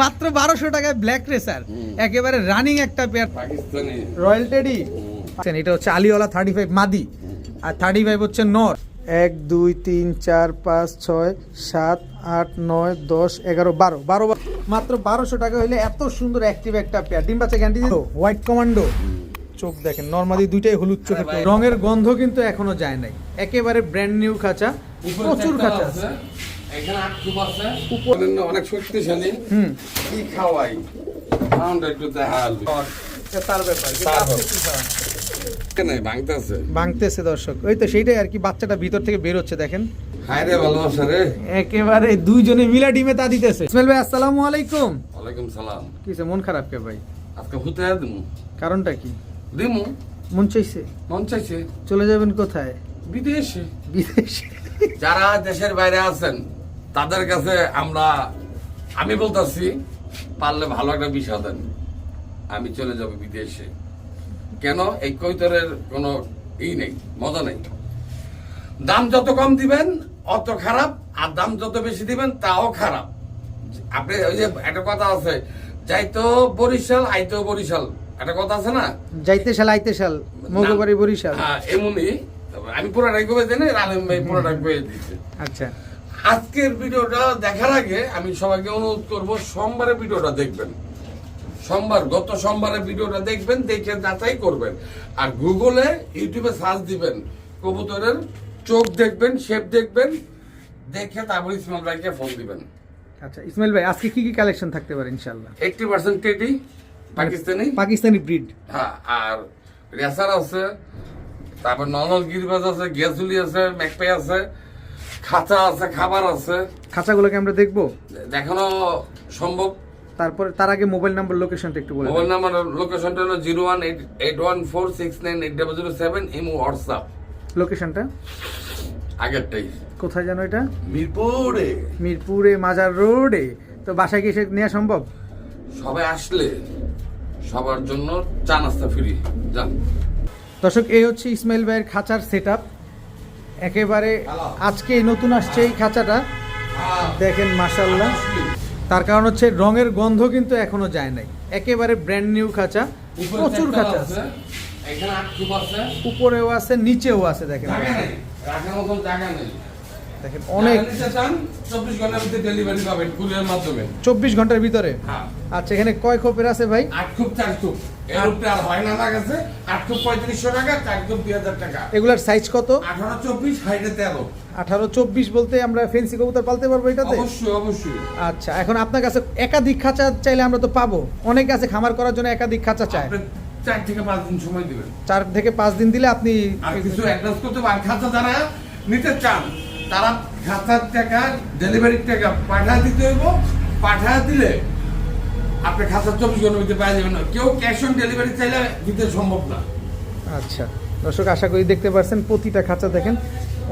মাত্র বারোশো টাকায় ব্ল্যাক রেসার একেবারে রানিং একটা পেয়ার পাকিস্তানি। রয়্যাল টেডি এটা হচ্ছে আলিওয়ালা থার্টি ফাইভ মাদি আর থার্টি ফাইভ হচ্ছে নর। এক দুই তিন চার পাঁচ ছয় সাত আট নয় দশ এগারো বারো। বারো মাত্র বারোশো টাকা হইলে এত সুন্দর অ্যাক্টিভ একটা পেয়ার ডিম বাচ্চা গ্যান্টি দিল? হোয়াইট কমান্ডো চোখ দেখেন নর্মালি দুইটাই হলুদ চোখে রঙের গন্ধ কিন্তু এখনও যায় নাই। একেবারে ব্র্যান্ড নিউ খাঁচা। প্রচুর খাঁচা আছে, আছে এখানে আট খুব আছে। অন্যান্য অনেক শক্তিশালী। কি খাওয়াই? সাউন্ড একটু দেখা তার ব্যাপার কিন্তু তার আপনি ব্যাপার। কি খাওয়ান? কেন ভাঙতেছে? ভাঙতেছে দর্শক। ওই তো সেইটাই আর কি বাচ্চাটা ভিতর থেকে বের হচ্ছে দেখেন। হায় রে ভালোবাসা রে। একেবারে দুইজনে মিলা ডিমে তা দিতেছে। ইসমাইল ভাই আসসালামু আলাইকুম। ওয়ালাইকুম সালাম। কিসে মন খারাপ কে ভাই? আজকে হুতে দিমু। কারণটা কি? দিমু। মন চাইছে? মন চাইছে। চলে যাবেন কোথায়? বিদেশে। বিদেশে। যারা দেশের বাইরে আছেন তাদের কাছে আমরা আমি বলতেছি পারলে ভালো একটা বিষয় দেন। আমি চলে যাব বিদেশে। কেন? এই কৈতরের কোনো ই নেই মজা নেই। দাম যত কম দিবেন অত খারাপ আর দাম যত বেশি দিবেন তাও খারাপ। আপনি ওই যে একটা কথা আছে যাইতো বরিশাল আইতো বরিশাল। একটা কথা আছে না? যাইতে শাল আইতে শাল মগবাড়ি বরিশাল। হ্যাঁ এমনই। আমি পুরোটাই কবে দিই আলম ভাই পুরোটাই কয়ে দিচ্ছে আচ্ছা। আজকের ভিডিওটা দেখার আগে আমি সবাইকে অনুরোধ করব সোমবারের ভিডিওটা দেখবেন। সোমবার গত সোমবারের ভিডিওটা দেখবেন দেখে যাচাই করবেন। আর গুগলে ইউটিউবে সার্চ দিবেন কবুতরের চোখ দেখবেন শেপ দেখবেন দেখে তারপর ইসমাল ভাইকে ফোন দিবেন। আচ্ছা ইসমাইল ভাই আজকে কি কি কালেকশন থাকতে পারে ইনশাআল্লাহ? Eighty percent teddy Pakistani? Pakistani breed হ্যাঁ আর রেসার আছে তারপর নর্মাল গিরিবাজ আছে গ্যাসুলি আছে ম্যাকপে আছে খাঁচা আছে খাবার আছে। খাঁচাগুলোকে আমরা দেখব? দেখানো সম্ভব। তারপরে তার আগে মোবাইল নাম্বার লোকেশনটা একটু বলে মোবাইল নাম্বার লোকেশনটা হলো zero one eight eight one four six nine eight double zero seven imo WhatsApp. লোকেশনটা? আগেরটাই। কোথায় জানো এটা? মিরপুরে। মিরপুরে মাজার রোডে। তো বাসায় গিয়ে এসে নেওয়া সম্ভব? সবাই আসলে সবার জন্য চা নাস্তা ফ্রি। যান। দর্শক এই হচ্ছে ইসমাইল ভাইয়ের খাঁচার সেট একেবারে আজকে নতুন আসছে এই খাঁচাটা। দেখেন মাসাল্লাহ তার কারণ হচ্ছে রঙের গন্ধ কিন্তু এখনও যায় নাই। একেবারে ব্র্যান্ড নিউ খাঁচা। প্রচুর খাঁচা আছে। উপরেও আছে নিচেও আছে দেখেন। দেখেন অনেক চব্বিশ ঘণ্টার ভিতরে হ্যাঁ। আচ্ছা এখানে কয় খোপের আছে ভাই? আট খুব চার খুব এর উপরে আর হয় না আমার কাছে পঁয়ত্রিশশো টাকা চার দুই হাজার টাকা। এগুলার সাইজ কত? আঠারো চব্বিশ হাইটে তেরো। আঠারো চব্বিশ বলতে আমরা ফেন্সি কবুতর পালতে পারব এটাতে? অবশ্যই অবশ্যই। আচ্ছা এখন আপনার কাছে একাধিক খাঁচা চাইলে আমরা তো পাবো। অনেক আছে খামার করার জন্য একাধিক খাঁচা চায়। চার থেকে পাঁচ দিন সময় দিবেন। চার থেকে পাঁচ দিন দিলে আপনি আর কিছু অ্যাডভান্স করতে পারেন খাতা যারা নিতে চান তারা খাতার টাকা ডেলিভারির টাকা পাঠা দিতে হইব। পাঠা দিলে আপনি খাতা চব্বিশ ঘণ্টার ভিতরে পাওয়া যাবেন না। কেউ ক্যাশ অন ডেলিভারি চাইলে দিতে সম্ভব না। আচ্ছা দর্শক আশা করি দেখতে পারছেন প্রতিটা খাঁচা দেখেন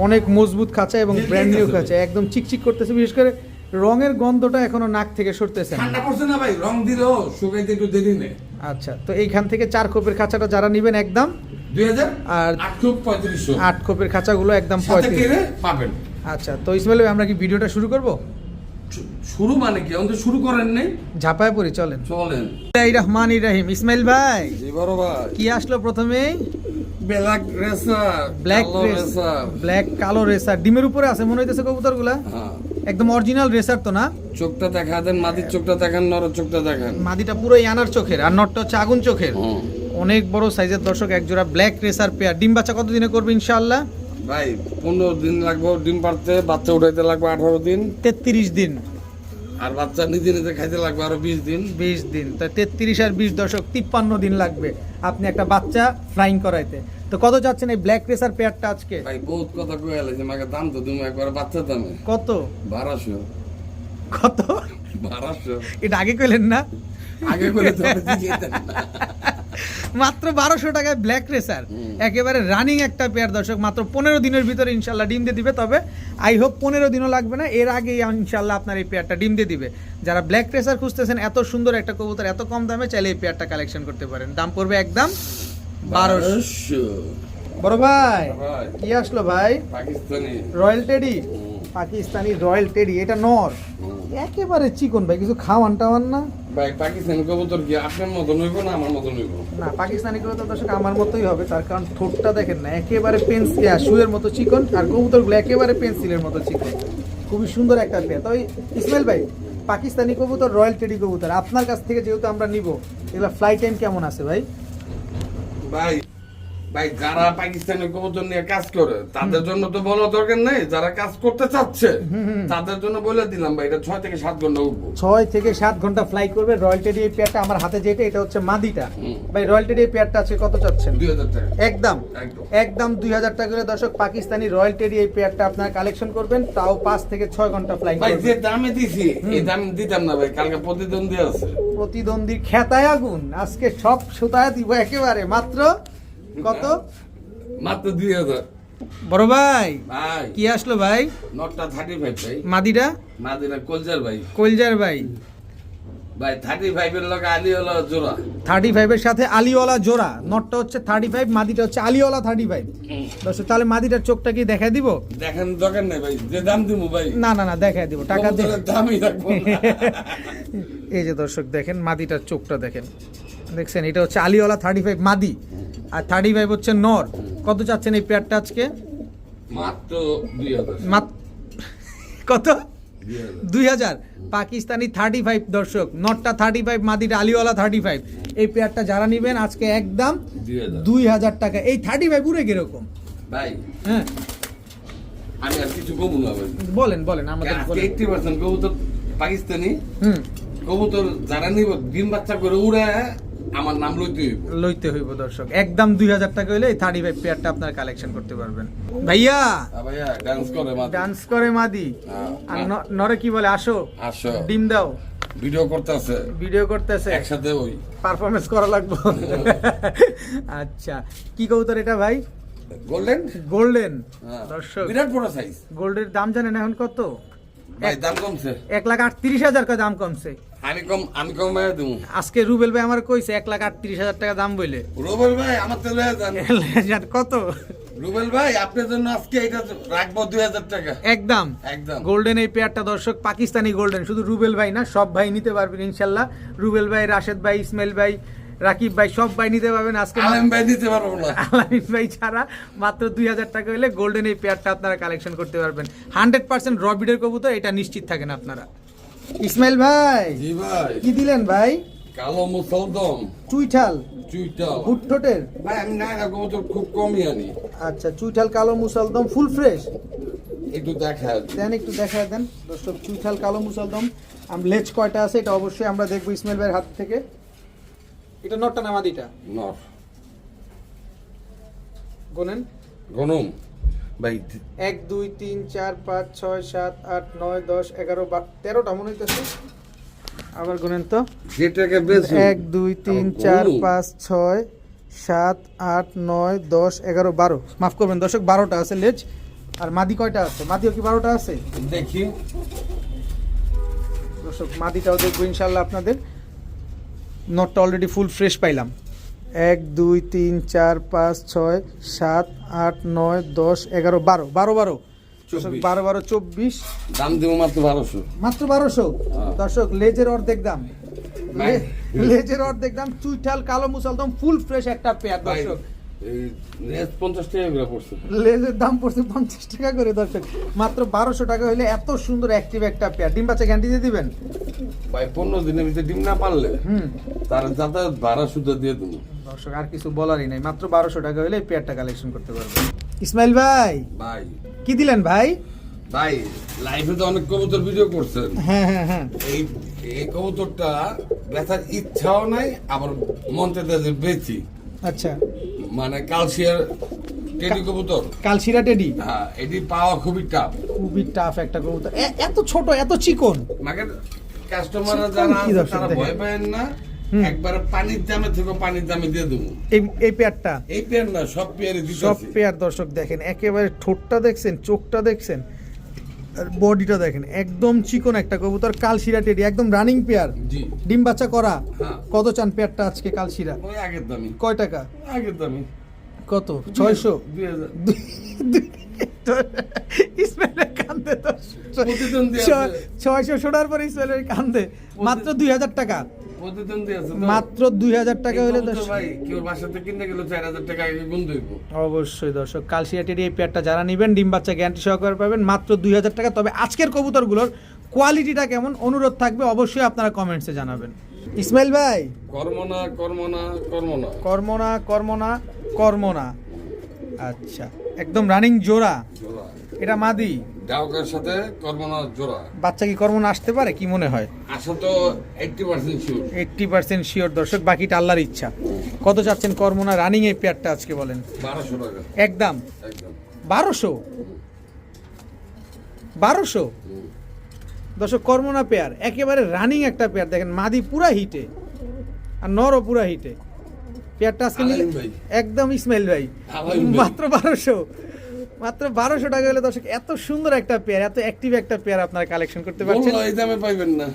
অনেক মজবুত খাঁচা এবং ব্র্যান্ড নিউ খাঁচা একদম চিকচিক করতেছে বিশেষ করে রঙের গন্ধটা এখনও নাক থেকে সরতেছে ঠান্ডা পড়ছে না ভাই রং দিলেও শুকাইতে একটু দেরি নেই। আচ্ছা তো এইখান থেকে চার খোপের খাঁচাটা যারা নেবেন একদম দুই হাজার আর আট খুব পঁয়ত্রিশশো। আট খোপের খাঁচাগুলো একদম পঁয়ত্রিশ। পাবেন। আচ্ছা তো ইসমাইল ভাই আমরা কি ভিডিওটা শুরু করব? শুরু মানে কি? শুরু করেন নেই? ঝাপায় পড়ি চলেন। চলেন। রহমান ইরাহিম ইসমাইল ভাই জি বড় ভাই। কি আসলো প্রথমেই black racer black racer. Black কালো রেসার। ডিমের উপরে আছে মনে হইতেছে কবুতরগুলা। হ্যাঁ। একদম অরিজিনাল রেসার তো না? চোখটা দেখা দেন চোখটা দেখান নর চোখটা দেখান। মাদিটা পুরো ইয়ানার চোখের আর হচ্ছে আগুন চোখের। অনেক বড় সাইজের দর্শক এক জোড়া ব্ল্যাক রেসার পেয়ার। ডিম বাচ্চা কতদিনে করবে ইনশাআল্লাহ? ভাই পনেরো দিন লাগবে ডিম পারতে বাচ্চা উঠাইতে লাগবে আঠারো দিন। তেত্রিশ দিন। আর বাচ্চা নিজে নিজে খাইতে লাগবে আরও বিশ দিন। বিশ দিন। তো তেত্রিশ আর বিশ দশক তিপ্পান্ন দিন লাগবে আপনি একটা বাচ্চা ফ্রাইং করাইতে। তো কত যাচ্ছেন এই ব্ল্যাক রেসার পেয়ারটা আজকে? ভাই বহুত কথা কয়ে এলাইছে আমাকে দাম তো তুমি একবার বাচ্চা দামে। কত? বারোশো। কত? বারোশো। এটা আগে কইলেন না? আগে কইলে তো। মাত্র বারোশো টাকায় ব্ল্যাক রেসার একেবারে রানিং একটা পেয়ার দর্শক মাত্র পনেরো দিনের ভিতরে ইনশাল্লাহ ডিম দিয়ে দিবে। তবে আই হোপ পনেরো দিনও লাগবে না এর আগেই ইনশাল্লাহ আপনার এই পেয়ারটা ডিম দিয়ে দিবে। যারা ব্ল্যাক রেসার খুঁজতেছেন এত সুন্দর একটা কবুতর এত কম দামে চাইলে এই পেয়ারটা কালেকশন করতে পারেন। দাম পড়বে একদম বারোশো। বারোশো। বড় ভাই কি আসলো ভাই? Pakistani. Royal teddy? Pakistani royal teddy এটা নর। একেবারে চিকন ভাই কিছু খাওয়ান টাওয়ান না? ভাই পাকিস্তানি কবুতর কি আপনার মতন হইব না আমার মতন হইব? না পাকিস্তানি কবুতর দর্শক আমার মতোই হবে তার কারণ ঠোঁটটা দেখেন না একেবারে পেন্সিল শুয়ের মতো চিকন আর কবুতরগুলো একেবারে পেন্সিলের মতো চিকন। খুবই সুন্দর একটা পেয়ার তবে ইসমাইল ভাই পাকিস্তানি কবুতর রয়্যাল টেডি কবুতর আপনার কাছ থেকে যেহেতু আমরা নিব এগুলো ফ্লাইট টাইম কেমন আছে ভাই? ভাই ভাই যারা পাকিস্তানি কবুতর নিয়ে কাজ করে তাদের জন্য তো বলা দরকার নেই। যারা কাজ করতে চাচ্ছে তাদের জন্য বলে দিলাম ভাই এটা ছয় থেকে সাত ঘণ্টা উঠবো। ছয় থেকে সাত ঘণ্টা ফ্লাই করবে। রয়্যাল টেডি এই পেয়ারটা আমার হাতে যেটা এটা হচ্ছে মাদিটা। ভাই রয়্যাল টেডি এই পেয়ারটা আছে কত চাচ্ছেন? দুই হাজার টাকা। একদম। একদম। একদম দুই হাজার টাকা করে দর্শক পাকিস্তানি রয়্যাল টেডি এই পেয়ারটা আপনারা কালেকশন করবেন। তাও পাঁচ থেকে ছয় ঘণ্টা ফ্লাই ভাই যে দামে দিছি এই দাম দিতাম না ভাই কালকে প্রতিদ্বন্দ্বী আছে। প্রতিদ্বন্দ্বীর খেতায় আগুন। আজকে সব সুতায় দিব একেবারে। মাত্র কত? মাত্র দুই হাজার। বড় ভাই ভাই। কি আসলো ভাই? নটটা থার্টি ফাইভ ভাই। মাদিটা? কলজার ভাই। কলজার ভাই। ভাই থার্টি ফাইভের লোক আলি জোড়া। থার্টি ফাইভের সাথে আলিওয়ালা জোড়া। নটটা হচ্ছে থার্টি ফাইভ মাদিটা হচ্ছে আলিওয়ালা থার্টি ফাইভ দর্শক তাহলে মাদিটার চোখটা কি দেখা দিব? দেখেন দরকার নেই ভাই। যে দাম দিব ভাই। না না না দেখা দিব। টাকা দামই রাখব এই যে দর্শক দেখেন মাদিটার চোখটা দেখেন। দেখছেন এটা হচ্ছে আলিওয়ালা থার্টি ফাইভ মাদি। আর থার্টি ফাইভ হচ্ছে নর। কত চাচ্ছেন এই পেয়ারটা আজকে? মাত্র কত? দুই হাজার। পাকিস্তানি থার্টি ফাইভ দর্শক নটটা থার্টি ফাইভ মাদিটা আলিওয়ালা থার্টি ফাইভ এই পেয়ারটা যারা নেবেন আজকে একদম দুই হাজার। টাকা। এই থার্টি ফাইভ উড়ে কীরকম? ভাই হ্যাঁ। আমি আর কিছু কমু না বলেন বলেন আমাদের এইটটি পার্সেন্ট কবুতর পাকিস্তানি হুম। কবুতর যারা নিব ডিম বাচ্চা করে উড়ে আমার নাম লইতে হইব। লইতে হইব দর্শক। একদম দুই হাজার টাকা হইলে থার্টি ফাইভ পেয়ারটা আপনারা কালেকশন করতে পারবেন। ভাইয়া ভাইয়া ডান্স করে মাত্র ডান্স করে মাদি। হ্যাঁ, আর নরে কি বলে আসো। আসো। ডিম দাও। ভিডিও করতেছে। ভিডিও করতেছে। একসাথে ওই। পারফরমেন্স করা লাগবে। আচ্ছা কি কবুতর এটা ভাই? গোল্ডেন গোল্ডেন দর্শক বিরাট বড় সাইজ গোল্ডের দাম জানেন এখন কত? ভাই দাম কমছে। এক লাখ আটত্রিশ হাজার দাম কমছে। আমি কম আমি কম ভাই দেবো আজকে রুবেল ভাই আমার কইছে এক লাখ আটত্রিশ হাজার টাকা দাম বলে রুবেল ভাই আমার তো লয়ে যান। কত? রুবেল ভাই আপনার জন্য আজকে এটা রাখব দুই হাজার টাকা। একদম। একদম। গোল্ডেন এই পেয়ারটা দর্শক পাকিস্তানি গোল্ডেন। শুধু রুবেল ভাই না সব ভাই নিতে পারবেন ইনশাল্লাহ। রুবেল ভাই রাশেদ ভাই ইসমাইল ভাই রাকিব ভাই সব ভাই নিতে পারবেন আজকে। আলেম ভাই দিতে পারব না। আলামিন ভাই ছাড়া মাত্র দুই হাজার টাকা হলে গোল্ডেন এই পেয়ারটা আপনারা কালেকশন করতে পারবেন। হান্ড্রেড পার্সেন্ট রবিডের কবুতর এটা নিশ্চিত থাকেন আপনারা। ইসমাইল ভাই। জি ভাই। কি দিলেন ভাই? কালো মুসলদম। চুইঠাল। চুইটাল ভুট্টোটের। ভাই আমি না না কবুতর খুব কমই আনি। আচ্ছা চুইঠাল কালো মুসালদম ফুল ফ্রেশ? একটু দেখা দেন একটু দেখা দেন। দর্শক চুইঠাল কালো মুসালদম। আম লেজ কয়টা আছে এটা অবশ্যই আমরা দেখব ইসমাইল ভাইয়ের হাত থেকে। এটা নটটা নামাদিটা নর গোনেন গনম। ভাই এক দুই তিন চার পাঁচ ছয় সাত আট নয় দশ এগারো বারো তেরোটা মনে হইতেছে। আবার গুনেন তো। যেটাকে বেশি এক দুই তিন চার পাঁচ ছয় সাত আট নয় দশ এগারো বারো। মাফ করবেন দর্শক বারোটা আছে লেজ। আর মাদি কয়টা আছে? মাদিও কি বারোটা আছে? দেখি। দর্শক মাদিটাও দেখব ইনশাল্লাহ আপনাদের। নটটা অলরেডি ফুল ফ্রেশ পাইলাম। এক দুই তিন চার পাঁচ ছয় সাত আট নয় দশ এগারো বারো। বারো বারো। বারো বারো চব্বিশ। দাম দিব মাত্র বারোশো। মাত্র বারোশো? হ্যাঁ। দর্শক লেজের অর্ধেক দাম। লেজের অর্ধেক দাম চুইঠাল কালো মুসলদম ফুল ফ্রেশ একটা পেয়ার দর্শক। লেজের দাম পড়ছে পঞ্চাশ টাকা করে দর্শক। মাত্র বারোশো টাকা হলে এত সুন্দর অ্যাক্টিভ একটা পেয়ার। ডিম বাচ্চা গ্যান্টি দিয়ে দিবেন? ভাই পনেরো দিনের ভিতরে ডিম না পারলে হুম। তার যাতায়াত ভাড়া সুদ্ধ দিয়ে দেবো। দর্শক আর কিছু বলারই নাই। মাত্র বারোশো টাকা হলে এই পেয়ারটা কালেকশন করতে পারবেন। ইসমাইল ভাই ভাই। কি দিলেন ভাই? ভাই লাইফে তো অনেক কবুতর ভিডিও করছেন। হ্যাঁ হ্যাঁ হ্যাঁ। এই এই কবুতরটা বেচার ইচ্ছাও নাই আবার মন চাইতে যে বেচি। আচ্ছা। মানে কালসিয়ার টেডি কবুতর। কালশিরা টেডি? হ্যাঁ এটি পাওয়া খুবই টাফ খুবই টাফ একটা কবুতর। এত ছোট এত চিকন। মাকে কাস্টমাররা যারা তারা ভয় পায় না। একবারে পানির দামে থেকে পানির দামে দিয়ে দেবো। এই পেয়ারটা? এই পেয়ার না সব পেয়ারে সব পেয়ার দর্শক দেখেন একেবারে ঠোঁটটা দেখছেন চোখটা দেখছেন আর বডিটা দেখেন একদম চিকন একটা কবুতর কালশিরা টেডি একদম রানিং পেয়ার। ডিম বাচ্চা করা। হ্যাঁ। কত চান পেয়ারটা আজকে কালশিরা? আগের দামি। কয় টাকা? আগের দামি। কত? ছয়শো? ইসমাইলের কান্দে ছয়শো শোনার পরে ইসমাইলের কান্দে। মাত্র দুই হাজার টাকা। মাত্র দুই হাজার টাকা হলে অবশ্যই দর্শক কালসিয়াটের এই পেয়ারটা যারা নেবেন ডিম বাচ্চা গ্যারান্টি সহকারে পাবেন মাত্র দুই হাজার টাকা। তবে আজকের কবুতরগুলোর কোয়ালিটিটা কেমন অনুরোধ থাকবে অবশ্যই আপনারা কমেন্টসে জানাবেন। ইসমাইল ভাই। কর্ম না কর্ম না কর্ম না কর্মনা কর্মনা কর্মনা। আচ্ছা একদম রানিং জোড়া। এটা মাদি? ডাউকের সাথে কর্ম না জোড়া। বাচ্চা কি কর্মনা আসতে পারে কি মনে হয়? আসা তো eighty percent sure eighty percent sure দর্শক বাকিটা আল্লাহর ইচ্ছা। কত চাচ্ছেন কর্মনা রানিং এই পেয়ারটা আজকে বলেন? বারোশো টাকা। একদম? একদম। বারোশো? বারোশো? হুম। দর্শক কর্মনা পেয়ার একেবারে রানিং একটা পেয়ার দেখেন মাদি পুরা হিটে আর নরও পুরা হিটে পেয়ারটা আজকে একদম ইসমাইল ভাই। মাত্র বারোশো। মাত্র বারোশো টাকা হলে দর্শক এত সুন্দর একটা পেয়ার এত অ্যাক্টিভ একটা পেয়ার আপনারা কালেকশন করতে পারছেন। এই দামে পাইবেন না।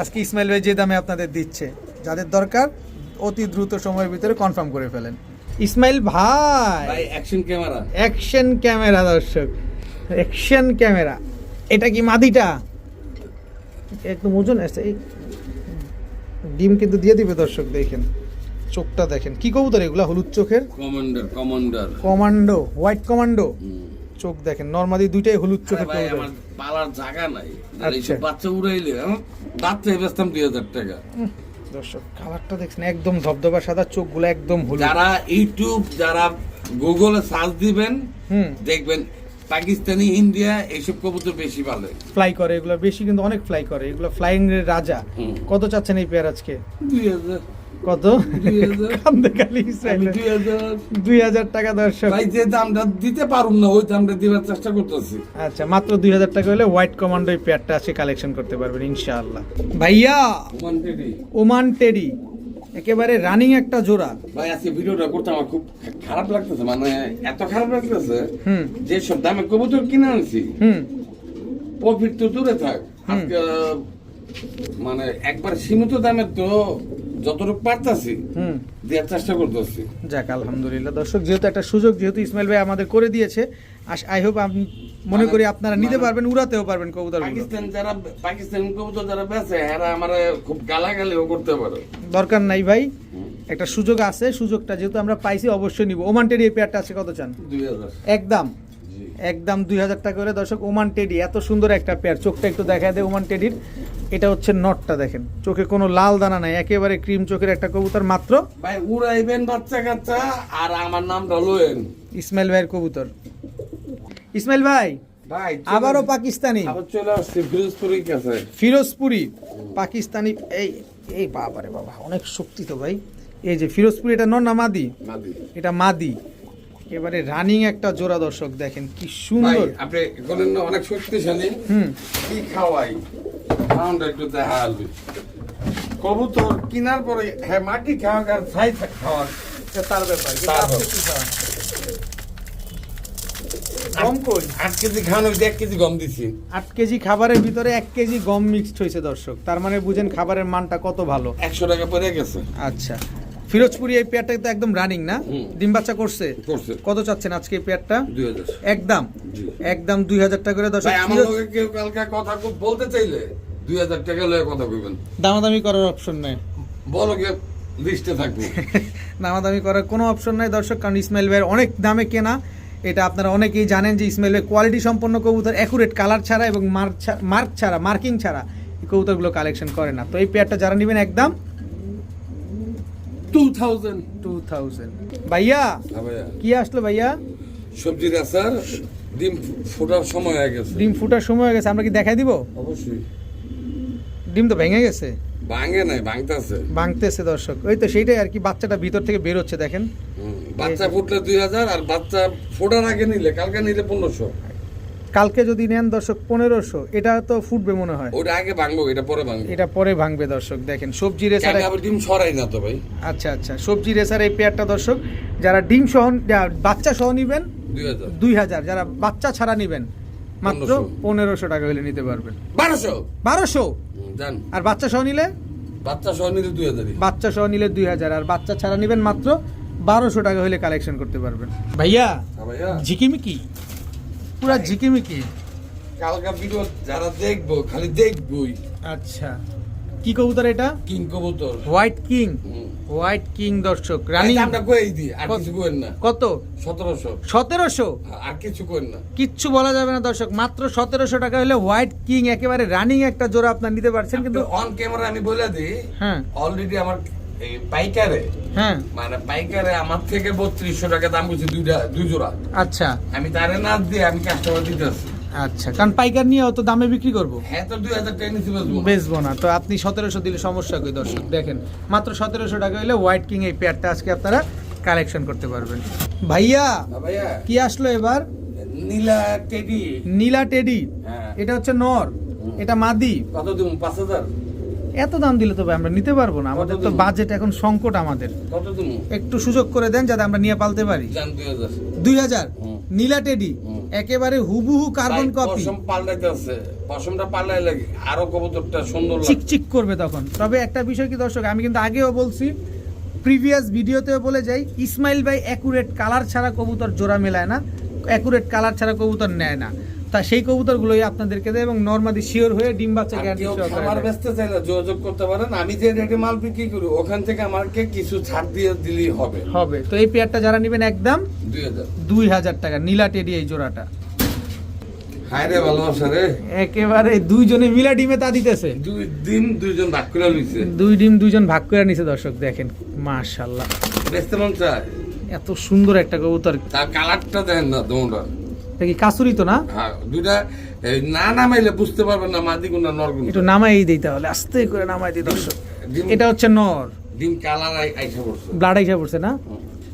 আজকে ইসমাইল ভাই যে দামে আপনাদের দিচ্ছে যাদের দরকার অতি দ্রুত সময়ের ভিতরে কনফার্ম করে ফেলেন। ইসমাইল ভাই! ভাই অ্যাকশন ক্যামেরা অ্যাকশন ক্যামেরা দর্শক। অ্যাকশন ক্যামেরা এটা কি মাদিটা? একদম ওজন আছে এই ডিম কিন্তু দিয়ে দিবে দর্শক দেখেন। চোখটা দেখেন। কি কবুতর এগুলা? হলুদ চোখের? Commander commander commando white commando চোখ দেখেন নর্মালি দুইটাই হলুদ চোখের কবুতর। আমার পালার জায়গা নাই। আচ্ছা। এইসব বাচ্চা উড়াইলে হ্যাঁ? বাচ্চা বেচতাম দুই হাজার টাকা। দর্শক কালারটা দেখছেন একদম ধবধবা সাদা চোখগুলো একদম হলুদ। যারা ইউটিউব যারা গুগলে সার্চ দিবেন হুম। দেখবেন পাকিস্তানি ইন্ডিয়া এইসব কবুতর বেশি ভালো ফ্লাই করে এগুলো বেশি কিন্তু অনেক ফ্লাই করে। এগুলো ফ্লাইং এর রাজা কত চাচ্ছেন এই পেয়ার আজকে? দুই হাজার। কত? দুই হাজার। টাকা দর্শক। ভাই যে দামটা দিতে পারুম না ওই দামটা দেওয়ার চেষ্টা করতেছি। আচ্ছা মাত্র দুই হাজার টাকা হলে হোয়াইট কমান্ডো এই পেয়ারটা কালেকশন করতে পারবেন ইনশাআল্লাহ। ভাইয়া ওমান টেডি। Oman teddy. একেবারে রানিং একটা জোড়া। ভাই আজকে ভিডিওটা করতে আমার খুব খারাপ লাগতেছে মানে এত খারাপ লাগতেছে যে সব দামে কবুতর কিনে আনছি। হুম। প্রফিট তো দূরে থাক। আজকে মানে একবার সীমিত দামে তো যতটুকু পারতাছি হুম। দেওয়ার চেষ্টা করতেছি। যাক আলহামদুলিল্লাহ। দর্শক যেহেতু একটা সুযোগ যেহেতু ইসমাইল ভাই আমাদের করে দিয়েছে আই হোপ আমি মনে করি আপনারা নিতে পারবেন উড়াতেও পারবেন কবুতরগুলো পাকিস্তান যারা পাকিস্তান কবুতর যারা বেচে এরা আমার খুব গালাগালিও করতে পারে। দরকার নাই ভাই। একটা সুযোগ আছে সুযোগটা যেহেতু আমরা পাইছি অবশ্যই নিব। ওমান টেডি এই পেয়ারটা আছে কত চান? দুই হাজার। একদম। একদম দুই হাজার টাকা করে। দর্শক ওমান টেডি এত সুন্দর একটা পেয়ার চোখটা একটু দেখা দেয় ওমান টেডির। এটা হচ্ছে নটটা দেখেন। চোখে কোনো লাল দানা নাই একেবারে ক্রিম চোখের একটা কবুতর মাত্র। ভাই উড়াইবেন বাচ্চা কাচ্চা আর আমার নামটা লোয়েন। ইসমাইল ভাইয়ের কবুতর। ইসমাইল ভাই ভাই আবারও পাকিস্তানি। ফিরোজপুরি পাকিস্তানি। এই এই বাবারে বাবা অনেক শক্তি তো ভাই। এই যে ফিরোজপুরি এটা নর না মাদি। এটা মাদি। এবারে রানিং একটা জোড়া দর্শক দেখেন কি সুন্দর। আপনি বলেন না অনেক শক্তিশালী। হুম। কি খাওয়াই? সাউন্ড একটু দেখা আসবে কবুতর কিনার পরে হ্যাঁ মাটি খাওয়া আর ছাই খাওয়ার তার ব্যাপার? গম কই? আট কেজি খাওয়ানো এক কেজি গম দিছি। আট কেজি খাবারের ভিতরে এক কেজি গম মিক্সড হয়েছে দর্শক। তার মানে বুঝেন খাবারের মানটা কত ভালো। একশো টাকা পরে গেছে। আচ্ছা। ফিরোজপুরি এই পেয়ারটা তো একদম রানিং না? ডিম বাচ্চা করছে? কত চাচ্ছেন আজকে এই পেয়ারটা? একদম? একদম দুই হাজার টাকা করে লোকে কেউ কালকে কথা খুব বলতে চাইলে দুই হাজার টাকা লয়ে কথা কইবেন। দামাদামি করার অপশন নেই। বলো কে লিস্টে থাকব। দামাদামি করার কোনো অপশন নাই দর্শক কারণ ইসমাইল ভাইয়ের অনেক দামে কেনা। এটা আপনারা অনেকেই জানেন যে ইসমাইল ভাই কোয়ালিটি সম্পন্ন কবুতর অ্যাকুরেট কালার ছাড়া এবং মার্ক মার্ক ছাড়া মার্কিং ছাড়া কবুতরগুলো কালেকশন করে না। তো এই পেয়ারটা যারা নেবেন একদম টু থাউজেন্ড টু থাউজেন্ড ভাইয়া কি আসলো ভাইয়া? সবজির আচার ডিম ফোটার সময় হয়ে গেছে। ডিম ফুটার সময় হয়ে গেছে আমরা কি দেখাই দিব? অবশ্যই। ডিম তো ভেঙে গেছে। ভাঙে নাই ভাঙতেছে। ভাঙতেছে দর্শক। ওই তো সেইটাই আর কি বাচ্চাটা ভিতর থেকে বেরোচ্ছে দেখেন। বাচ্চা ফুটলে দুই হাজার আর বাচ্চা ফোটার আগে নিলে কালকে নিলে পনেরোশো। কালকে যদি নেন দর্শক পনেরোশো এটা তো ফুটবে মনে হয়। ওটা আগে ভাঙবো এটা পরে ভাঙবো। এটা পরে ভাঙবে দর্শক দেখেন সবজি রেসার আবার ডিম সরাই না তো ভাই? আচ্ছা আচ্ছা সবজি রেসার এই পেয়ারটা দর্শক যারা ডিম সহ বাচ্চা সহ নিবেন দুই হাজার। যারা বাচ্চা ছাড়া নিবেন মাত্র পনেরোশো। টাকা হলে নিতে পারবেন। বারোশো? বারোশো? আর বাচ্চা সহ নিলে? বাচ্চা সহ নিলে দুই হাজারই। বাচ্চা সহ নিলে দুই হাজার আর বাচ্চা ছাড়া নিবেন মাত্র বারোশো টাকা হলে কালেকশন করতে পারবেন। ভাইয়া হ্যাঁ ভাইয়া। ঝিকিমিকি? পুরা ঝিকিমিকি। কালকা ভিডিও যারা দেখব খালি দেখবই। আচ্ছা। কি কবুতর এটা? কিং কবুতর। হোয়াইট কিং হোয়াইট কিং দর্শক রানিং আমরা কই দিই আর? কিছু করেন না। কত? সতেরোশো। সতেরোশো? আর কিছু করেন না। কিচ্ছু বলা যাবে না দর্শক মাত্র সতেরোশো টাকা হলে হোয়াইট কিং একেবারে রানিং একটা জোড়া আপনার নিতে পারছেন কিন্তু অন ক্যামেরা আমি বলে দিই হ্যাঁ। অলরেডি আমার এই পাইকারে? হ্যাঁ মানে পাইকারে আমার থেকে বত্রিশশো টাকা দাম দুইটা দুই জোড়া আচ্ছা। আমি তারে না দিয়ে আমি কাস্টমার দিতেছি। আচ্ছা কারণ পাইকার নিয়ে অত দামে বিক্রি করব? হ্যাঁ তো দুই হাজার টাকা নিচে বেচবো। না। বেচবো না। তো আপনি সতেরোশো দিলে সমস্যা কই দর্শক? দেখেন মাত্র সতেরোশো টাকা হলে হোয়াইট কিং এই পেয়ারটা আজকে আপনারা কালেকশন করতে পারবেন। ভাইয়া ভাইয়া। কি আসলো এবার? নীলা টেডি নীলা টেডি হ্যাঁ। এটা হচ্ছে নর। এটা মাদি। কত দিন পাঁচ হাজার? এত দাম দিলে তো ভাই আমরা নিতে পারব না। আমাদের তো বাজেট এখন সংকট আমাদের। একটু সুযোগ করে দেন যাতে আমরা নিয়ে পালতে পারি। দুই হাজার। নীলা টেডি একেবারে হুবহু কার্বন কপি পশম পাল্টাইতে পশমটা পাল্টাই লাগে। আরও কবুতরটা সুন্দর চিকচিক করবে তখন। তবে একটা বিষয় কি দর্শক আমি কিন্তু আগেও বলছি প্রিভিয়াস ভিডিওতেও বলে যাই ইসমাইল ভাই অ্যাকুরেট কালার ছাড়া কবুতর জোড়া মেলায় না অ্যাকুরেট কালার ছাড়া কবুতর নেয় না। তা সেই কবুতরগুলোই আপনাদেরকে দেয় এবং নর্মাদি শিওর হয়ে ডিম বাচ্চা খামার বেচতে চাইলে যোগাযোগ করতে পারেন। আমি যে রেটে মাল বিক্রি করি ওখান থেকে আমাকে কিছু ছাড় দিয়ে দিলেই হবে। হবে। তো এই পেয়ারটা যারা নেবেন একদম দুই হাজার। টাকা নীলা টেডি এই জোড়াটা। হায় ভালোবাসা রে। একেবারে দুইজনে মিলা ডিমে তা দিতেছে। দুই দিন দুইজন ভাগ করে নিছে। দুই ডিম দুইজন ভাগ করে নিছে দর্শক দেখেন। মাশাল্লাহ বেচতে মন চায়? এত সুন্দর একটা কবুতর। তার কালারটা দেখেন না তোমরা কি কাসুরি তো না? হ্যাঁ দুইটা না নামাইলে বুঝতে পারবেন না মাদি কোনটা নরগুন একটু নামাই দিই তাহলে আস্তে করে নামাই দিই দর্শক। এটা হচ্ছে নর। ডিম কালার আইসা পড়ছে। ব্লাড আইসা পড়ছে না?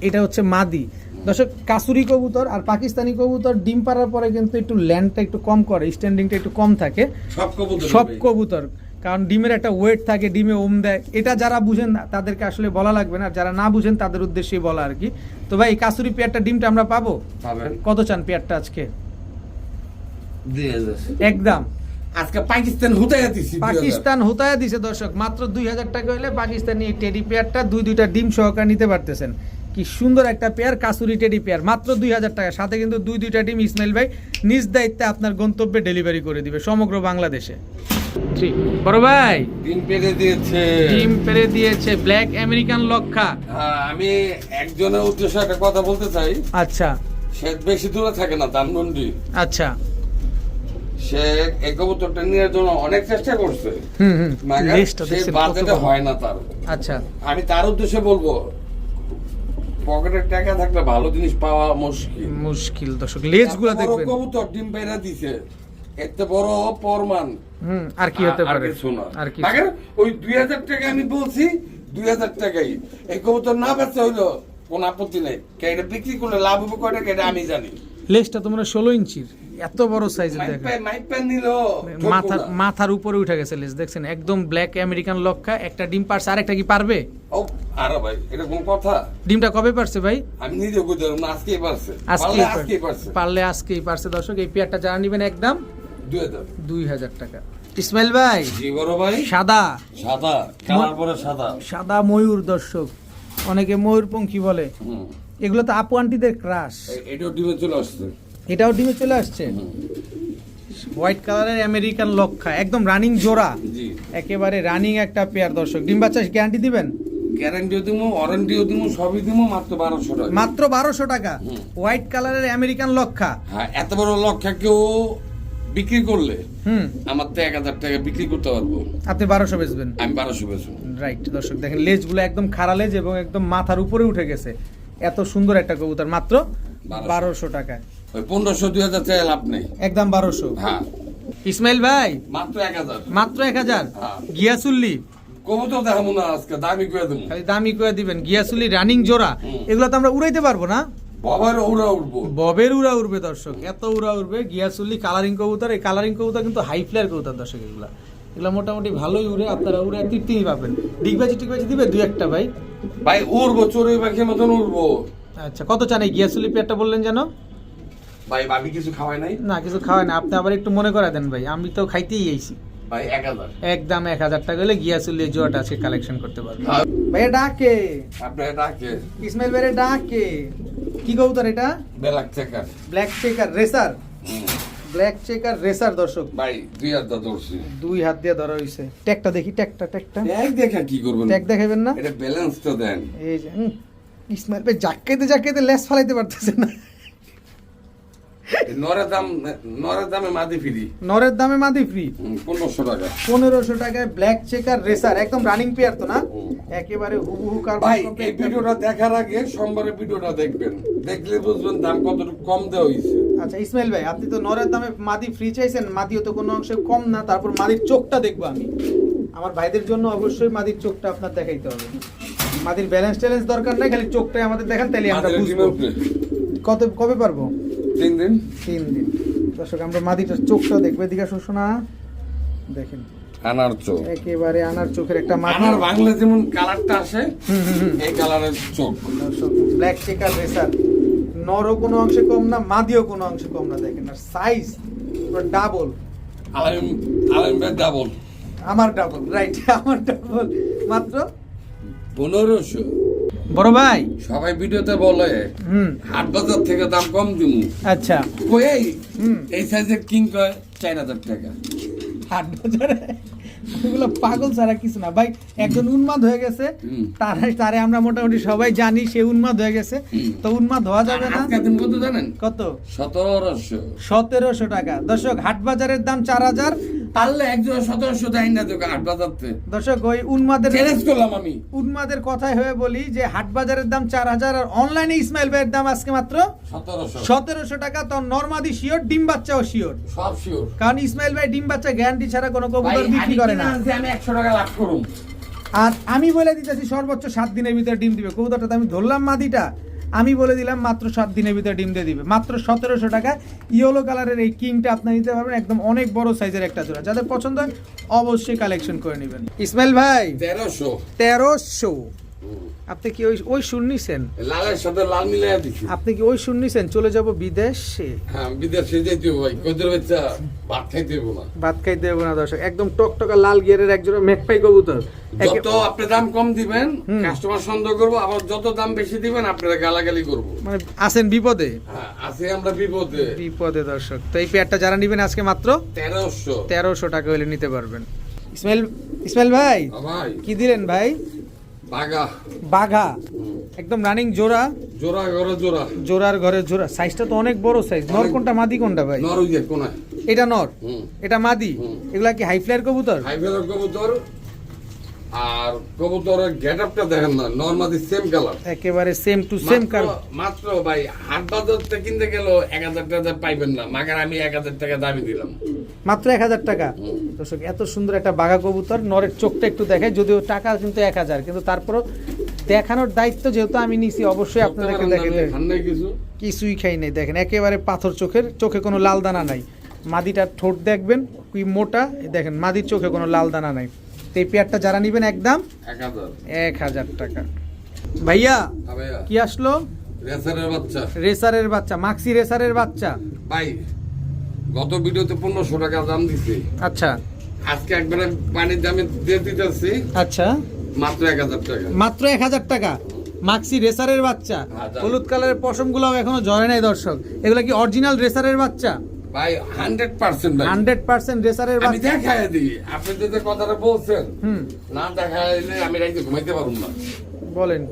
এটা হচ্ছে মাদি। দর্শক কাসুরি কবুতর আর পাকিস্তানি কবুতর ডিম পাড়ার পরে কিন্তু একটু ল্যান্ডটা একটু কম করে স্ট্যান্ডিংটা একটু কম থাকে। সব কবুতর সব কবুতর। কারণ ডিমের একটা ওয়েট থাকে ডিমে ওম দেয়। এটা যারা বুঝেন না, তাদেরকে আসলে বলা লাগবে না। যারা না বুঝেন তাদের উদ্দেশ্যে বলা আর কি। তো ভাই এই কাসুরি পেয়ারটা ডিমটা আমরা পাবো? কত চান পেয়ারটা আজকে? একদম। আজকে পাকিস্তান হুতাই দিছি পাকিস্তান হোতায় দিছে দর্শক। মাত্র দুই হাজার টাকা হলে পাকিস্তানি টেডি পেয়ারটা দুই দুইটা ডিম সহকারে নিতে পারতেছেন। কি সুন্দর একটা পেয়ার কাসুরি টেডি পেয়ার মাত্র দুই হাজার টাকা। সাথে কিন্তু দুই দুইটা ডিম ইসমাইল ভাই নিজ দায়িত্বে আপনার গন্তব্যে ডেলিভারি করে দিবে সমগ্র বাংলাদেশে। বড় ভাই। ডিম পেরে দিয়েছে। ডিম পেরে দিয়েছে ব্ল্যাক আমেরিকান লক্ষা। আমি একজনের উদ্দেশ্যে একটা কথা বলতে চাই। আচ্ছা। সে বেশি দূরে থাকে না ধানমন্ডি। আচ্ছা। সে কবুতরটা নেওয়ার জন্য অনেক চেষ্টা করছে। হুম হুম। বাজেটে হয় না তার আচ্ছা। আমি তার উদ্দেশ্যে বলব পকেটের টাকা থাকলে ভালো জিনিস পাওয়া মুশকিল। মুশকিল দর্শক লেজগুলো দেখবেন। কবুতর ডিম পেরা দিছে। এত বড় পরমান হুম আর কি হতে পারে? আর কি মাগার ওই দুই হাজার টাকা আমি বলছি দুই হাজার টাকাই। এই কবুতর না বেচা হইল কোন আপত্তি নেই। কে এটা বিক্রি করলে লাভ হবে কয় টাকা এটা আমি জানি। লেজটা তোমরা ষোলো ইঞ্চির এত বড় সাইজের দেখেন মাইপে মাথার মাথার উপরে উঠে গেছে লেজ দেখছেন? একদম ব্ল্যাক আমেরিকান লক্ষা একটা ডিম পারছে আর একটা কি পারবে? ও আরে ভাই এটা কোন কথা? ডিমটা কবে পারছে ভাই? আমি নিজে বুঝতে পারব না আজকেই পারছে। আজকেই পারলে আজকেই পারছে। পারলে আজকেই পারছে। দর্শক এই পেয়ারটা যারা নিবেন একদম দুই হাজার। টাকা। ইসমাইল ভাই জি বড় ভাই। সাদা। সাদা কালার পরে সাদা। সাদা ময়ূর দর্শক। অনেকে ময়ূরপঙ্খী বলে। এগুলো তো আপু আন্টিদের ক্রাশ। এটাও ডিমে চলে আসছে। এটাও ডিমে চলে আসছে? হোয়াইট কালারের আমেরিকান লক্ষা একদম রানিং জোড়া। একেবারে রানিং একটা পেয়ার দর্শক। ডিম বাচ্চা গ্যারান্টি দিবেন? গ্যারান্টিও দিমু ওয়ারেন্টিও দিমু সবই দিমু মাত্র বারোশো টাকা। মাত্র বারোশো টাকা। হোয়াইট কালারের আমেরিকান লক্ষা। হ্যাঁ এত বড় লক্ষা কেউ বিক্রি করলে হুম। আমার তো এক হাজার টাকা বিক্রি করতে পারব। আপনি বারোশো বেচবেন। আমি বারোশো বেচবো। রাইট দর্শক দেখেন লেজগুলো একদম খাড়া লেজ এবং একদম মাথার উপরে উঠে গেছে। এত সুন্দর একটা কবুতর মাত্র বারোশো। টাকায় ওই পনেরোশো দুই হাজার টাকা লাভ নেই। একদম বারোশো। হ্যাঁ। ইসমাইল ভাই মাত্র এক হাজার। মাত্র এক হাজার। হ্যাঁ। গিয়াসুল্লি কবুতর দেখাবো না আজকে দামি করে দেবো। খালি দামি করে দিবেন গিয়াসুল্লি রানিং জোড়া। এগুলো তো আমরা উড়াইতে পারব না? বাবার ববের উড়া উড়বে দর্শক এত উড়া উড়বে কালারিং কবুতর এই কালারিং কবুতর কিন্তু হাই ফ্লেয়ার কবুতর দর্শক এগুলা। এগুলো মোটামুটি ভালোই উড়ে আপনারা উড়ে তৃপ্তিই পাবেন। ডিগবাজি টিগবাজি দিবে দুই একটা ভাই? ভাই উড়বো চড়ুই পাখির মতন উড়বো। আচ্ছা কত চান এই গিয়াসুলি পেয়ারটা বললেন যেন? ভাই ভাবি কিছু খাওয়াই নাই? না কিছু খাওয়ায় না। আপনি আবার একটু মনে করে দেন ভাই। আমি তো খাইতেই আইছি। ভাই একদম এক হাজার টাকা হলে গিয়াসুল এই জোয়াটা আজকে কালেকশন করতে পারবে। ভাইয়া ডাকে। আপনার ডাকে। ইসমাইল ভাইয়ের ডাকে। কি কবুতর এটা? Black checker. Black checker racer? Black checker racer দর্শক। ভাই দুই হাজার ধরছি। দুই হাত দিয়ে ধরা হইছে। ট্যাগটা দেখি ট্যাগটা ট্যাগটা। এক দেখা কি করবেন। ট্যাগ দেখাবেন না? এটা ব্যালেন্স তো দেন। এই যে হুম, ইসমাইল ভাই জাক্কাইতে জাক্কাইতে লেস ফালাইতে পারতেছে না। নরের দাম নরের দামে মাদি ফিরি নরের দামে মাদি ফ্রি টাকা। টাকায় ব্ল্যাক চেকার রেসার একদম রানিং পেয়ার তো না। একেবারে হুবহু ভাই এই ভিডিওটা দেখার আগে সোমবারের ভিডিওটা দেখবেন। দেখলে বুঝবেন দাম কতটুকু কম দেওয়া হয়েছে। আচ্ছা ইসমাইল ভাই আপনি তো নরের দামে মাদি ফ্রি চাইছেন মাদিও তো কোনো অংশে কম না তারপর মাদির চোখটা দেখব আমি। আমার ভাইদের জন্য অবশ্যই মাদির চোখটা আপনার দেখাইতে হবে। মাদির ব্যালেন্স ট্যালেন্স দরকার নাই খালি চোখটাই আমাদের দেখান তাহলে আমরা বুঝব। কত কবে পারব? তিন দিন? তিন দিন। দর্শক আমরা মাদিটার চোখটা দেখব। এদিকে শোষো না দেখেন। আনার চোখ। একেবারে আনার চোখের একটা আনার বাংলা যেমন কালারটা আসে এই কালারের চোখ। ব্ল্যাক চেকার রেসার নরও কোনো অংশে কম না মাদিও কোনো অংশে কম না দেখেন। আর সাইজ ডাবল আলাইম আলাইম ডাবল আমার ডাবল রাইট আমার ডাবল মাত্র পনেরোশো। বড় ভাই? সবাই ভিডিওতে বলে হাট বাজার থেকে দাম কম দিমু। আচ্ছা। কই এই এই সাইজের কিং কয়? চার হাজার টাকা। হাট বাজারে? ওগুলো পাগল ছাড়া কিছু না। ভাই একজন উন্মাদ হয়ে গেছে। তারে তারে আমরা মোটামুটি সবাই জানি সে উন্মাদ হয়ে গেছে। তো উন্মাদ হওয়া যাবে না? কত জানেন? কত? সতেরোশো। সতেরোশো টাকা। দর্শক হাট বাজারের দাম চার হাজার পারলে একজন সতেরোশো দেয় না তোকে হাট বাজারতে। দর্শক ওই উন্মাদের চ্যালেঞ্জ করলাম আমি। উন্মাদের কথায় হয়ে বলি যে হাট বাজারের দাম চার হাজার আর অনলাইনে ইসমাইল ভাইয়ের দাম আজকে মাত্র সতেরোশো। টাকা। তো নর্মাদি শিওর ডিম বাচ্চাও শিওর। সব শিওর। কারণ ইসমাইল ভাই ডিম বাচ্চা গ্যারান্টি ছাড়া কোনো কবুতর বিক্রি করে না। আমি একশো টাকা লাভ করুন আর আমি বলে দিতেছি সর্বোচ্চ সাত দিনের ভিতরে ডিম দিবে। কবুতরটা আমি ধরলাম মাদিটা। আমি বলে দিলাম মাত্র সাত দিনের ভিতরে ডিম দিয়ে দিবে। মাত্র সতেরোশো টাকা। ইয়েলো কালারের এই কিংটা আপনি নিতে পারবেন একদম অনেক বড় সাইজের একটা জোড়া। যাদের পছন্দ হয় অবশ্যই কালেকশন করে নেবেন। ইসমাইল ভাই তেরোশো। তেরোশো। আপনি কি ওই ওই শুননিছেন লালের সাথে লাল মিলাই দিছি। আপনি কি ওই শুননিছেন চলে যাব বিদেশে। হ্যাঁ বিদেশে যেতে হবে ভাই। কদের বাচ্চা ভাত খাইতে হব না। ভাত খাইতে দেবো না দর্শক। একদম টকটকা লাল গিয়ারের একজোড়া মেকপাই কবুতর। যত আপনি দাম কম দিবেন কাস্টমার সন্দেহ করব আবার যত দাম বেশি দিবেন আপনারা গালাগালি করব। মানে আছেন বিপদে? হ্যাঁ আছে আমরা বিপদে। বিপদে দর্শক। তো এই পেয়ারটা যারা নিবেন আজকে মাত্র? তেরোশো। তেরোশো টাকা হলে নিতে পারবেন। ইসমাইল ইসমাইল ভাই ভাই। কি দিলেন ভাই? বাগা বাঘা। একদম রানিং জোড়া। জোড়া ঘরে জোড়া। জোড়ার ঘরে জোড়া। সাইজটা তো অনেক বড় সাইজ নর কোনটা মাদি কোনটা ভাই? নর ওই কোনায়। এটা নর? এটা মাদি? এগুলা কি হাই ফ্লায়ার কবুতর? হাইফেলার কবুতর। আর কবুতরের দেখেন না নর্মালি সেম কালার একেবারে সেম টু সেম কার মাত্র ভাই হাট কিনতে গেল এক হাজার টাকা পাইবেন না মাগার আমি এক হাজার টাকা দাবি দিলাম। মাত্র এক হাজার টাকা। দর্শক এত সুন্দর একটা বাঘা কবুতর নরের চোখটা একটু দেখায় যদিও টাকা কিন্তু এক হাজার কিন্তু তারপরও দেখানোর দায়িত্ব যেহেতু আমি নিছি অবশ্যই আপনাদেরকে দেখে দেখ কিছু। কিছুই খাই নাই দেখেন একেবারে পাথর চোখের চোখে কোনো লাল দানা নাই। মাদিটার ঠোঁট দেখবেন কি মোটা দেখেন মাদির চোখে কোনো লাল দানা নাই। তো এই পেয়ারটা যারা নিবেন একদম এক হাজার। টাকা। ভাইয়া হ্যাঁ কি আসলো? রেসারের বাচ্চা। রেসারের বাচ্চা মাক্সি রেসারের বাচ্চা। ভাই গত ভিডিওতে পনেরোশো টাকা দাম দিছে। আচ্ছা। আজকে একবারে পানির দামে দিয়ে দিতেছি। আচ্ছা। মাত্র এক হাজার টাকা। মাত্র এক হাজার টাকা। মাক্সি রেসারের বাচ্চা। হলুদ কালারের পশমগুলো এখনও জয় নাই দর্শক। এগুলা কি অরিজিনাল রেসারের বাচ্চা? ভাই হান্ড্রেড পার্সেন্ট ভাই। হান্ড্রেড পার্সেন্ট রেসারের আমি বাচ্চা। দিই। আপনি যদি কথাটা বলছেন না দেখাইলে আমি রাইতে ঘুমাইতে পারব না। বলেন।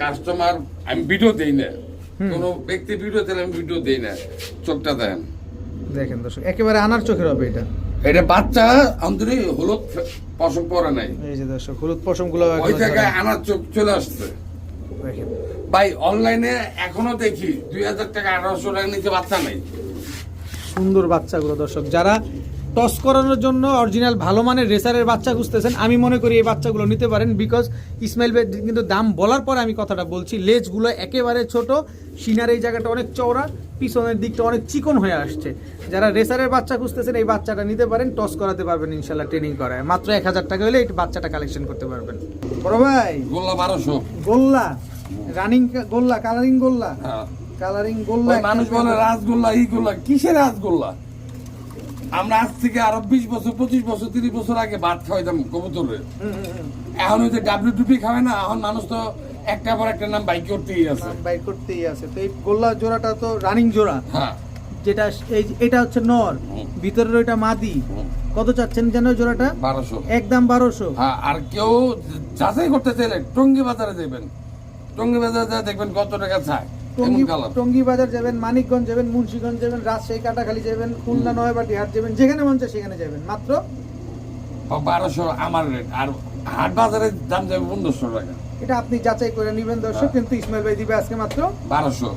কাস্টমার আমি ভিডিও দেই না। কোন ব্যক্তি ভিডিও দিলে আমি ভিডিও দেই না। চোখটা দেন। দেখেন দর্শক একেবারে আনার চোখের হবে এটা। এটা বাচ্চা অন্তরে হলুদ পশম পরে নাই। এই যে দর্শক হলুদ পশমগুলো ওই জায়গায় আনার চোখ চলে আসছে। দেখেন। ভাই অনলাইনে এখনও দেখি দুই হাজার টাকা আঠারোশো টাকা নিচে বাচ্চা নাই। সুন্দর বাচ্চাগুলো দর্শক। যারা টস করানোর জন্য অরিজিনাল ভালো মানের রেসারের বাচ্চা খুঁজতেছেন আমি মনে করি এই বাচ্চাগুলো নিতে পারেন বিকজ ইসমাইল ভাই কিন্তু দাম বলার পরে আমি কথাটা বলছি লেজগুলো একেবারে ছোট সিনার এই জায়গাটা অনেক চওড়া পিছনের দিকটা অনেক চিকন হয়ে আসছে। যারা রেসারের বাচ্চা খুঁজতেছেন এই বাচ্চাটা নিতে পারেন টস করাতে পারবেন ইনশাল্লাহ ট্রেনিং করায়। মাত্র এক হাজার টাকা হলে এই বাচ্চাটা কালেকশন করতে পারবেন। বড় ভাই গোল্লা বারোশো। গোল্লা রানিং গোল্লা কালারিং গোল্লা। হ্যাঁ। কালারিং গোল্লা মানুষ বলে রাসগোল্লা ই গোল্লা কিসের রাসগোল্লা আমরা আজ থেকে আরও বিশ বছর পঁচিশ বছর তিরিশ বছর আগে ভাত খাওয়াইতাম কবুতরের। এখন ওই যে ডাব্লিউ টুপি খাওয়ায় না এখন মানুষ তো একটা পর একটা নাম বাইক করতেই আছে। বাইর করতেই আছে। তো এই গোল্লা জোড়াটা তো রানিং জোড়া। হ্যাঁ। যেটা এই এটা হচ্ছে নর। ভিতরের ওইটা মাদি। কত চাচ্ছেন যেন ওই জোড়াটা? বারোশো। একদম বারোশো। হ্যাঁ আর কেউ যাচাই করতে চাইলে টঙ্গি বাজারে যাবেন টঙ্গি বাজারে দেখবেন কত টাকা চায়। টঙ্গী বাজার যাবেন মানিকগঞ্জ যাবেন মুন্সিগঞ্জ যাবেন রাজশাহী কাটাখালী যাবেন খুলনা নয়বাটি হাট যাবেন যেখানে মন চায় সেখানে যাবেন। মাত্র? বারোশো আমার রেট আর হাট বাজারের দাম যাবে পনেরোশো টাকা। এটা আপনি যাচাই করে নেবেন দর্শক হ্যাঁ। কিন্তু ইসমাইল ভাই দিবে আজকে মাত্র বারোশো।